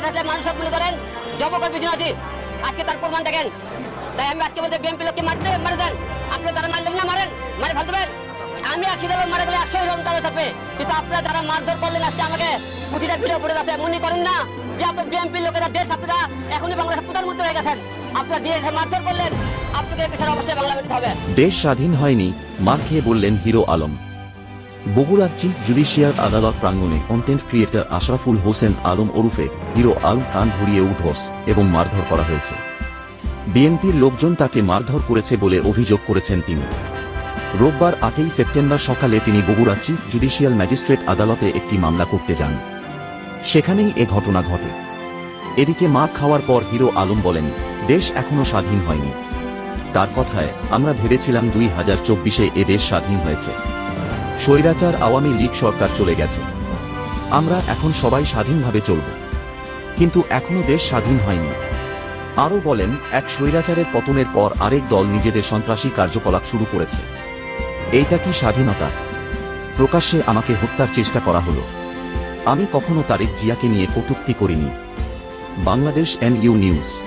ক্ষমতা থাকলে মানুষ সব গুলি করেন? জব করবে জিনাজি। আজকে তার প্রমাণ দেখেন। তাই আমি আজকে বলতে বিএনপি লোককে মারতে মারে দেন। আপনি তারা মারলেন না মারেন, মারে ফেলতে আমি আজকে দেবো মারা গেলে একশো রকম তাদের থাকবে। কিন্তু আপনারা যারা মারধর করলেন আজকে আমাকে প্রতিটা ভিডিও করে যাচ্ছে মনে করেন না যে আপনার বিএনপি লোকেরা, দেশ আপনারা এখনই বাংলাদেশের প্রধানমন্ত্রী হয়ে গেছেন। আপনারা দিয়ে মারধর করলেন আপনাকে এই পেশার অবশ্যই বাংলা হবে। দেশ স্বাধীন হয়নি, মার খেয়ে বললেন হিরো আলম। বগুড়ার চিফ জুডিশিয়াল আদালত প্রাঙ্গণে কন্টেন্ট ক্রিয়েটর আশরাফুল হোসেন আলম ওরুফে হিরো আলম কান ধরিয়ে উঠবস এবং মারধর করা হয়েছে। বিএনপির লোকজন তাকে মারধর করেছে বলে অভিযোগ করেছেন তিনি। রোববার আটই সেপ্টেম্বর সকালে তিনি বগুড়া চিফ জুডিশিয়াল ম্যাজিস্ট্রেট আদালতে একটি মামলা করতে যান। সেখানেই এ ঘটনা ঘটে। এদিকে মার খাওয়ার পর হিরো আলম বলেন, দেশ এখনও স্বাধীন হয়নি। তার কথায়, আমরা ভেবেছিলাম দুই হাজার চব্বিশে এ দেশ স্বাধীন হয়েছে। স্বৈরাচার আওয়ামী লীগ সরকার চলে গেছে। আমরা এখন সবাই স্বাধীনভাবে চলব। কিন্তু এখনও দেশ স্বাধীন হয়নি। আরও বলেন, এক স্বৈরাচারের পতনের পর আরেক দল নিজেদের সন্ত্রাসী কার্যকলাপ শুরু করেছে। এইটা কি স্বাধীনতা? প্রকাশ্যে আমাকে হত্যার চেষ্টা করা হলো। আমি কখনো তারেক জিয়াকে নিয়ে কটূক্তি করিনি। Bangladesh N U news.